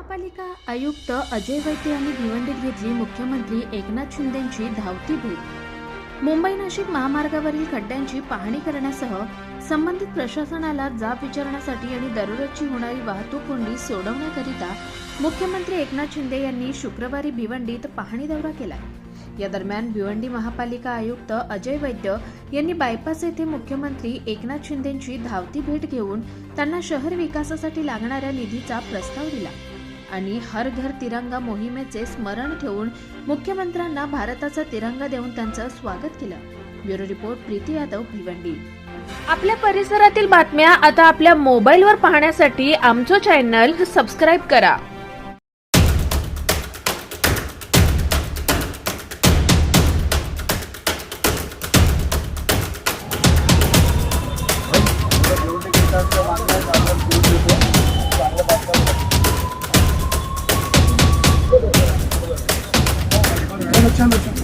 महापालिका आयुक्त अजय वैद्य यांनी भिवंडीत घेतली मुख्यमंत्री एकनाथ शिंदेंची धावती भेट मुंबई नाशिक महामार्गावरील खड्ड्यांची पाहणी करण्यासह संबंधित प्रशासनाला जाब विचारण्यासाठी आणि दररोजची होणारी वाहतूक कोंडी सोडवण्याकरिता मुख्यमंत्री एकनाथ शिंदे यांनी शुक्रवारी भिवंडीत पाहणी दौरा केला. या दरम्यान भिवंडी महापालिका आयुक्त अजय वैद्य यांनी बायपास येथे मुख्यमंत्री एकनाथ शिंदेंची धावती भेट घेऊन त्यांना शहर विकासासाठी लागणाऱ्या निधीचा प्रस्ताव दिला. आणि हर घर तिरंगा मोहिमेचे स्मरण ठेवून मुख्यमंत्र्यांना भारताचा तिरंगा देऊन त्यांचं स्वागत केलं. Bureau report Preeti Yadav Bhiwandi. आपल्या परिसरातील बातम्या आता आपल्या मोबाईलवर पाहण्यासाठी आमचं चॅनल सबस्क्राईब करा. 真不